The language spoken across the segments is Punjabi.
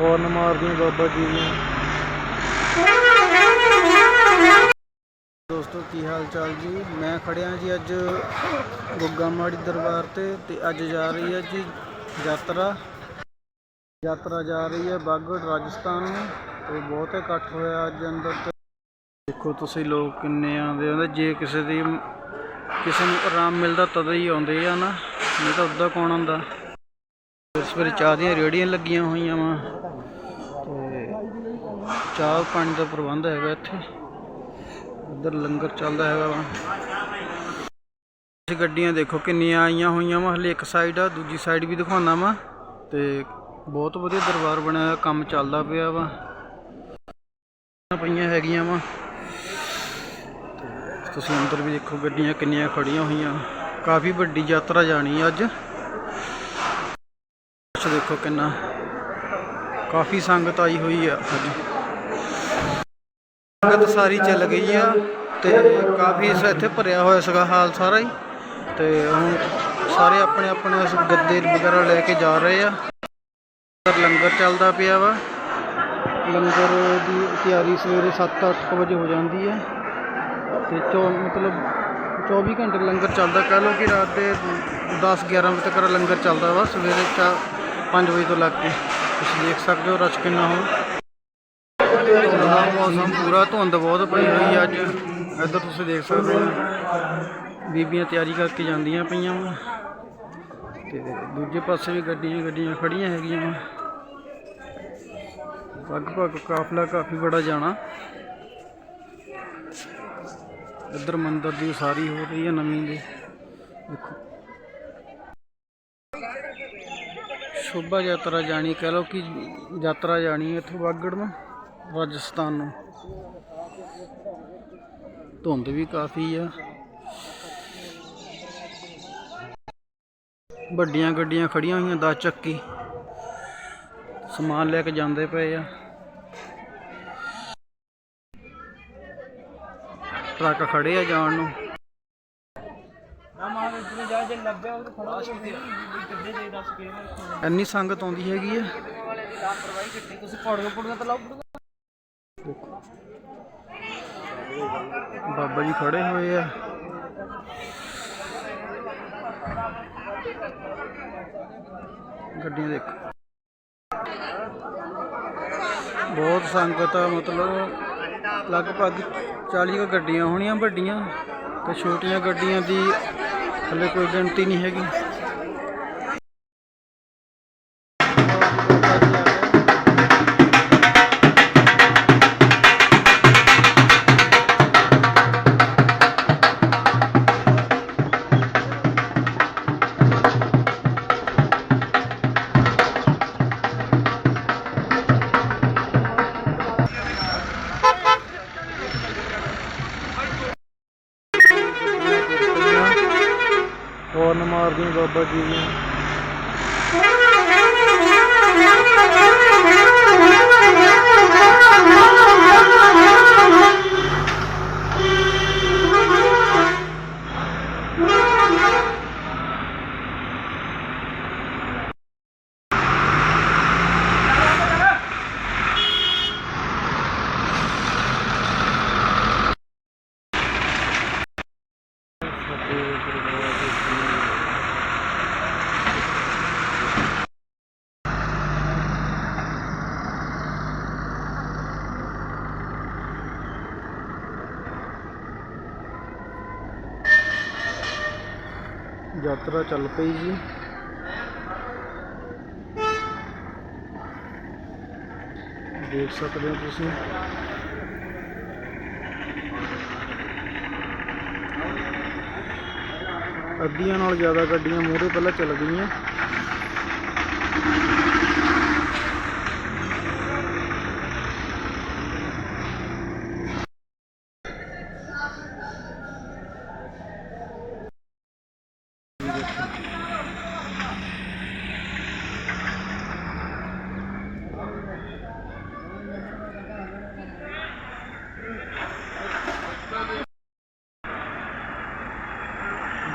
ਕੁਰਸੀਆਂ ਹੌਰਨ ਮਾਰਦੀਆਂ ਬਾਬਾ ਜੀ ਦੀਆਂ। ਦੋਸਤੋ, ਕੀ ਹਾਲ ਚਾਲ ਜੀ? ਮੈਂ ਖੜਿਆ ਜੀ ਅੱਜ ਗੁੱਗਾ ਮਾੜੀ ਦਰਬਾਰ ਤੇ ਤੇ ਅੱਜ ਜਾ ਰਹੀ ਹੈ ਜੀ ਯਾਤਰਾ। ਯਾਤਰਾ ਜਾ ਰਹੀ ਹੈ ਬਾਗੜ ਰਾਜਸਥਾਨ ਨੂੰ। ਤੇ ਬਹੁਤ ਇਕੱਠ ਹੋਇਆ ਅੱਜ ਅੰਦਰ ਤੇ। ਦੇਖੋ ਤੁਸੀਂ ਲੋਕ ਕਿੰਨੇ ਆਉਂਦੇ ਆਉਂਦੇ ਜੇ ਕਿਸੇ ਦੀ, ਕਿਸੇ ਨੂੰ ਆਰਾਮ ਮਿਲਦਾ ਤਦ ਹੀ ਆਉਂਦੇ ਆ ਨਾ। ਨਹੀਂ ਤਾਂ ਉੱਦਾਂ ਕੌਣ ਆਉਂਦਾ? ਸਵੇਰੇ ਚਾਹ ਦੀਆਂ ਰੇੜੀਆਂ ਲੱਗੀਆਂ ਹੋਈਆਂ ਵਾ। ਤੇ ਚਾਹ ਪਾਣੀ ਦਾ ਪ੍ਰਬੰਧ ਹੈਗਾ ਇੱਥੇ। ਉਧਰ ਲੰਗਰ ਚੱਲਦਾ ਹੈਗਾ ਵਾ। ਇਹ ਗੱਡੀਆਂ ਦੇਖੋ ਕਿੰਨੀਆਂ ਆਈਆਂ ਹੋਈਆਂ ਵਾ। ਹਲੇ ਇੱਕ ਸਾਈਡ ਆ, ਦੂਜੀ ਸਾਈਡ ਵੀ ਦਿਖਾਉਣਾ ਵਾ। ਤੇ ਬਹੁਤ ਵਧੀਆ ਦਰਬਾਰ ਬਣਿਆ ਹੋਇਆ, ਕੰਮ ਚੱਲਦਾ ਪਿਆ ਵਾ। ਪਈਆਂ ਹੈਗੀਆਂ ਵਾ। ਤੁਸੀਂ ਅੰਦਰ ਵੀ ਦੇਖੋ ਗੱਡੀਆਂ ਕਿੰਨੀਆਂ ਖੜੀਆਂ ਹੋਈਆਂ। ਕਾਫੀ ਵੱਡੀ ਯਾਤਰਾ ਜਾਣੀ ਆ ਅੱਜ। ਅੱਛਾ ਦੇਖੋ ਕਿੰਨਾ ਕਾਫੀ ਸੰਗਤ ਆਈ ਹੋਈ ਆ ਅੱਜ। ਸੰਗਤ ਸਾਰੀ ਚੱਲ ਗਈ ਆ ਤੇ ਕਾਫੀ ਇੱਥੇ ਭਰਿਆ ਹੋਇਆ ਸੀਗਾ ਹਾਲ ਸਾਰਾ ਹੀ। ਤੇ ਹੁਣ ਸਾਰੇ ਆਪਣੇ ਆਪਣੇ ਇਸ ਗੱਦੇ ਵਗੈਰਾ ਲੈ ਕੇ ਜਾ ਰਹੇ ਆ। ਅੰਦਰ ਲੰਗਰ ਚੱਲਦਾ ਪਿਆ ਵਾ। ਲੰਗਰ ਦੀ ਤਿਆਰੀ ਸਵੇਰੇ 7-8 ਵਜੇ ਹੋ ਜਾਂਦੀ ਹੈ ਤੇ ਚੋ ਮਤਲਬ 24 ਘੰਟੇ ਲੰਗਰ ਚੱਲਦਾ। ਕਹਿ ਲਓ ਕਿ ਰਾਤ ਦੇ 10-11 ਵਜੇ ਤੱਕ ਲੰਗਰ ਚੱਲਦਾ ਵਾ। ਸਵੇਰੇ 5 ਵਜੇ ਤੋਂ ਲੱਗ ਕੇ ਤੁਸੀਂ ਦੇਖ ਸਕਦੇ ਹੋ ਰਸ਼ ਕਿੰਨਾ ਹੋ। ਮੌਸਮ ਪੂਰਾ ਧੁੰਦ ਬਹੁਤ ਪਈ ਹੋਈ ਹੈ ਅੱਜ। ਇੱਧਰ ਤੁਸੀਂ ਦੇਖ ਸਕਦੇ ਹੋ, ਬੀਬੀਆਂ ਤਿਆਰੀ ਕਰਕੇ ਜਾਂਦੀਆਂ ਪਈਆਂ ਵਾ। ਤੇ ਦੂਜੇ ਪਾਸੇ ਵੀ ਗੱਡੀਆਂ ਗੱਡੀਆਂ ਖੜੀਆਂ ਹੈਗੀਆਂ ਵਾ। ਲਗਭਗ ਕਾਫਲਾ ਕਾਫੀ ਬੜਾ ਜਾਣਾ। ਇੱਧਰ ਮੰਦਰ ਦੀ ਉਸਾਰੀ ਹੋ ਰਹੀ ਹੈ ਨਵੀਂ ਦੀ। ਦੇਖੋ। ਸ਼ੋਭਾ ਯਾਤਰਾ ਜਾਣੀ, ਕਹਿ ਲਓ ਕਿ ਯਾਤਰਾ ਜਾਣੀ ਹੈ ਇੱਥੋਂ ਵਾਗੜ ਨੂੰ, ਰਾਜਸਥਾਨ ਨੂੰ। ਧੁੰਦ ਵੀ ਕਾਫੀ ਆ। ਵੱਡੀਆਂ ਗੱਡੀਆਂ ਖੜੀਆਂ ਹੋਈਆਂ 10 ਚੱਕੀ। ਸਮਾਨ ਲੈ ਕੇ ਜਾਂਦੇ ਪਏ ਆ। ਟਰੱਕ ਖੜੇ ਆ ਜਾਣ ਨੂੰ। ਇੰਨੀ ਸੰਗਤ ਆਉਂਦੀ ਹੈਗੀ ਆ। ਬਾਬਾ ਜੀ ਖੜੇ ਹੋਏ ਆ। ਗੱਡੀਆਂ ਦੇਖੋ। ਬਹੁਤ ਸੰਗਤ ਆ ਮਤਲਬ ਲਗਭਗ 40 ਕੁ ਗੱਡੀਆਂ ਹੋਣੀਆਂ ਵੱਡੀਆਂ ਤੇ ਛੋਟੀਆਂ ਗੱਡੀਆਂ ਦੀ ਹਲੇ ਕੋਈ ਗਿਣਤੀ ਨਹੀਂ ਹੈਗੀ। ਹੌਰਨ ਮਾਰਦੀਆਂ ਬਾਬਾ ਜੀ ਦੀਆਂ ਯਾਤਰਾ ਚੱਲ ਪਈ ਜੀ ਦੇਖ ਸਕਦੇ ਹੋ ਤੁਸੀਂ ਅੱਧੀਆਂ ਨਾਲ ਜ਼ਿਆਦਾ ਗੱਡੀਆਂ ਮੂਹਰੇ ਪਹਿਲਾਂ ਚੱਲ ਗਈਆਂ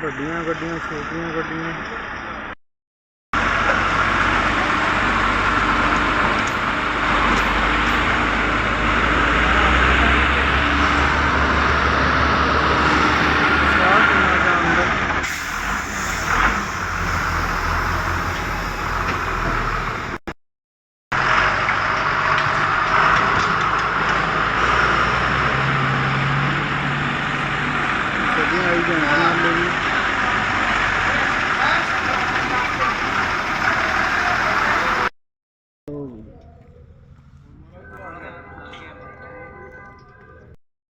ਵੱਡੀਆਂ ਗੱਡੀਆਂ ਛੋਟੀਆਂ ਗੱਡੀਆਂ